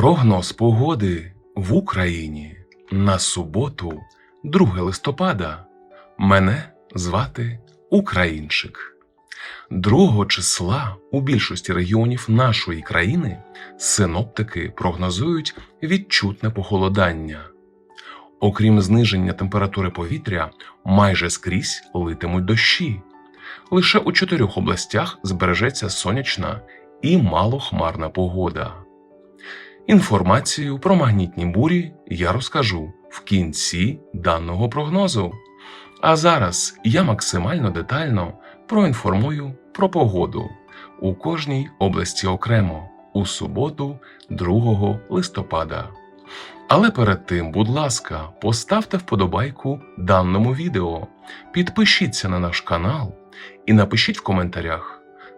Прогноз погоди в Україні на суботу, 2 листопада. Мене звати Українчик. 2 числа у більшості регіонів нашої країни синоптики прогнозують відчутне похолодання. Окрім зниження температури повітря, майже скрізь литимуть дощі. Лише у чотирьох областях збережеться сонячна і малохмарна погода. Інформацію про магнітні бурі я розкажу в кінці даного прогнозу. А зараз я максимально детально проінформую про погоду у кожній області окремо у суботу, 2 листопада. Але перед тим, будь ласка, поставте вподобайку даному відео, підпишіться на наш канал і напишіть в коментарях,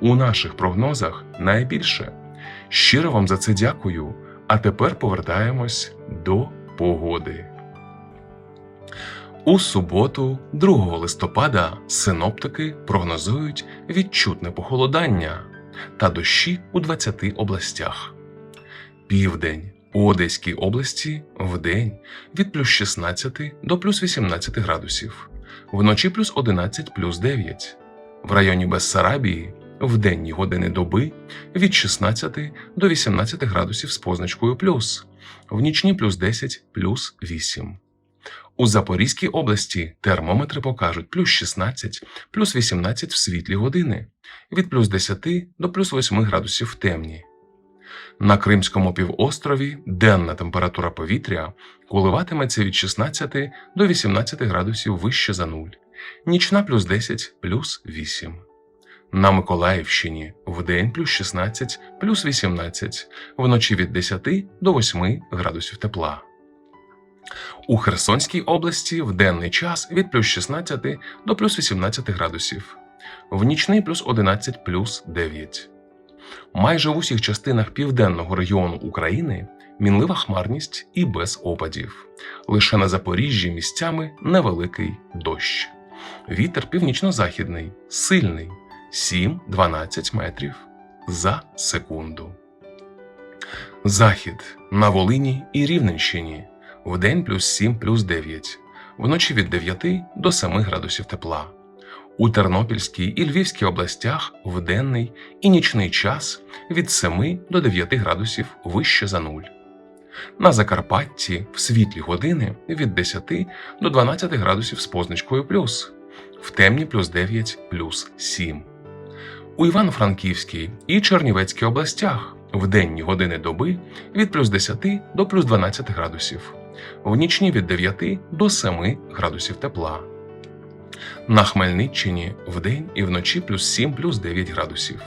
у наших прогнозах найбільше. Щиро вам за це дякую. А тепер повертаємось до погоди. У суботу, 2 листопада, синоптики прогнозують відчутне похолодання та дощі у 20 областях. Південь у Одеській області вдень від плюс 16 до плюс 18 градусів, вночі плюс 11 плюс 9. В районі Бессарабії в денні години доби від 16 до 18 градусів з позначкою плюс, в нічні плюс 10 плюс 8. У Запорізькій області термометри покажуть плюс 16 плюс 18 в світлі години, від плюс 10 до плюс 8 градусів в темні. На Кримському півострові денна температура повітря коливатиметься від 16 до 18 градусів вище за нуль, нічна плюс 10 плюс 8. На Миколаївщині вдень плюс 16 плюс 18, вночі від 10 до 8 градусів тепла. У Херсонській області в денний час від плюс 16 до плюс 18 градусів, в нічний плюс 11 плюс 9. Майже в усіх частинах південного регіону України мінлива хмарність і без опадів. Лише на Запоріжжі місцями невеликий дощ. Вітер північно-західний, сильний 7-12 метрів за секунду. Захід на Волині і Рівненщині вдень плюс 7 плюс 9, вночі від 9 до 7 градусів тепла. У Тернопільській і Львівській областях в денний і нічний час від 7 до 9 градусів вище за нуль. На Закарпатті в світлі години від 10 до 12 градусів з позначкою плюс, в темні плюс 9 плюс 7. У Івано-Франківській і Чернівецькій областях в денні години доби від плюс 10 до плюс 12 градусів, в нічні від 9 до 7 градусів тепла. На Хмельниччині вдень і вночі плюс 7 плюс 9 градусів.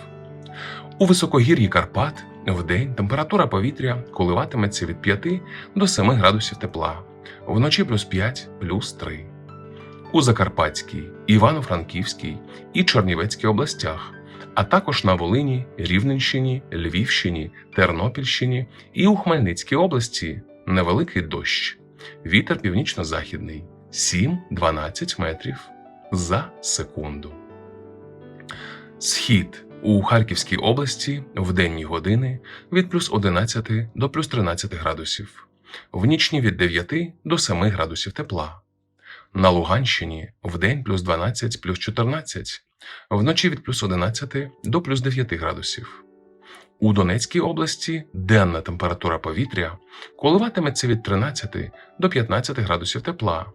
У високогір'ї Карпат вдень температура повітря коливатиметься від 5 до 7 градусів тепла, вночі плюс 5 плюс 3. У Закарпатській, Івано-Франківській і Чернівецькій областях, а також на Волині, Рівненщині, Львівщині, Тернопільщині і у Хмельницькій області невеликий дощ. Вітер північно-західний 7-12 метрів за секунду. Схід у Харківській області в денні години від плюс 11 до плюс 13 градусів, в нічні від 9 до 7 градусів тепла. На Луганщині в день плюс 12 плюс 14, вночі від плюс 11 до плюс 9 градусів. У Донецькій області денна температура повітря коливатиметься від 13 до 15 градусів тепла,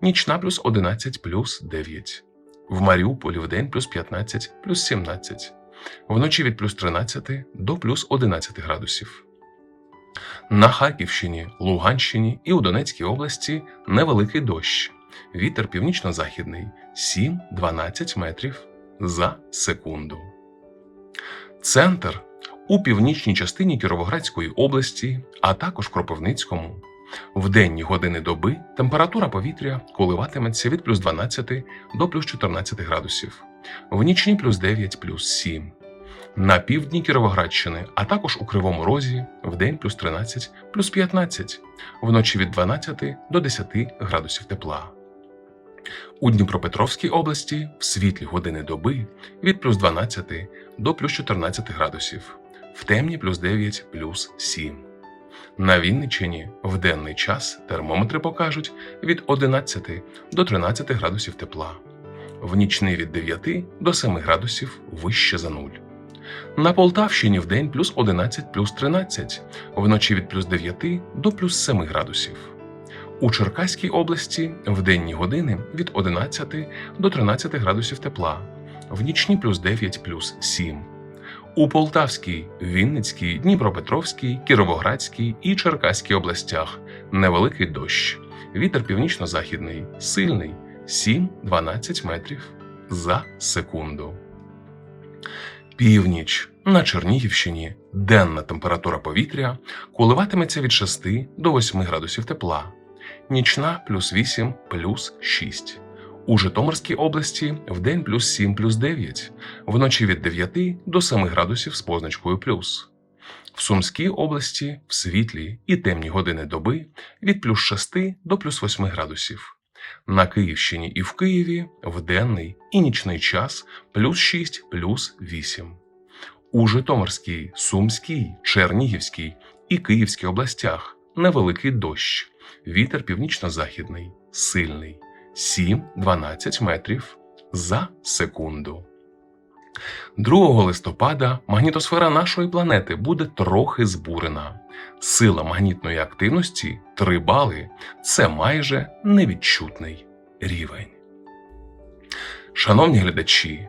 нічна плюс 11 плюс 9. В Маріуполі в день плюс 15 плюс 17, вночі від плюс 13 до плюс 11 градусів. На Харківщині, Луганщині і у Донецькій області невеликий дощ. Вітер північно-західний 7-12 метрів за секунду. Центр у північній частині Кіровоградської області, а також Кропивницькому. В денні години доби температура повітря коливатиметься від плюс 12 до плюс 14 градусів, в нічні плюс 9 плюс 7. На півдні Кіровоградщини, а також у Кривому Розі в день плюс 13 плюс 15, вночі від 12 до 10 градусів тепла. У Дніпропетровській області в світлі години доби від плюс 12 до плюс 14 градусів, в темні плюс 9 плюс 7. На Вінниччині в денний час термометри покажуть від 11 до 13 градусів тепла, в нічний від 9 до 7 градусів вище за нуль. На Полтавщині в день плюс 11 плюс 13, вночі від плюс 9 до плюс 7 градусів. У Черкаській області в денні години від 11 до 13 градусів тепла, в нічні плюс 9 плюс 7. У Полтавській, Вінницькій, Дніпропетровській, Кіровоградській і Черкаській областях невеликий дощ. Вітер північно-західний, сильний 7-12 метрів за секунду. Північ на Чернігівщині денна температура повітря коливатиметься від 6 до 8 градусів тепла, нічна плюс 8 плюс 6. У Житомирській області вдень плюс 7 плюс 9, вночі від 9 до 7 градусів з позначкою плюс. В Сумській області в світлі і темні години доби від плюс 6 до плюс 8 градусів. На Київщині і в Києві в денний і нічний час плюс 6 плюс 8. У Житомирській, Сумській, Чернігівській і Київській областях невеликий дощ. Вітер північно-західний, сильний 7-12 метрів за секунду. 2 листопада магнітосфера нашої планети буде трохи збурена. Сила магнітної активності 3 бали це майже невідчутний рівень. Шановні глядачі,